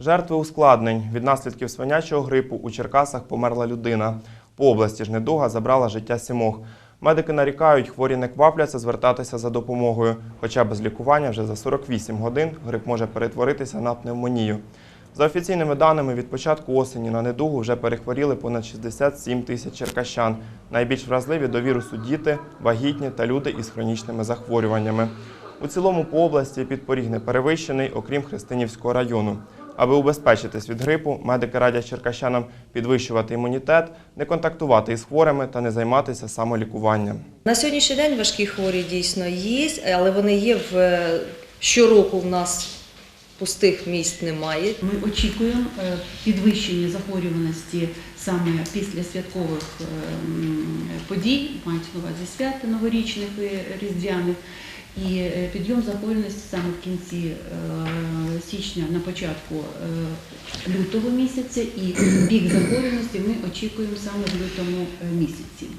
Жертви ускладнень. Від наслідків свинячого грипу у Черкасах померла людина. По області ж недуга забрала життя сімох. Медики нарікають, хворі не квапляться звертатися за допомогою. Хоча без лікування вже за 48 годин грип може перетворитися на пневмонію. За офіційними даними, від початку осені на недугу вже перехворіли понад 67 тисяч черкащан. Найбільш вразливі до вірусу діти, вагітні та люди із хронічними захворюваннями. У цілому по області підпоріг не перевищений, окрім Христинівського району. Аби убезпечитись від грипу, медики радять черкащанам підвищувати імунітет, не контактувати із хворими та не займатися самолікуванням. На сьогоднішній день важкі хворі дійсно є, але вони є в е, щороку в нас пустих місць немає. Ми очікуємо е, підвищення захворюваності саме після святкових е, подій, на увазі свят новорічних і різдвяних. І підйом захворюваності саме в кінці січня, на початку е, лютого місяця, і пік захворюваності ми очікуємо саме в лютому е, місяці.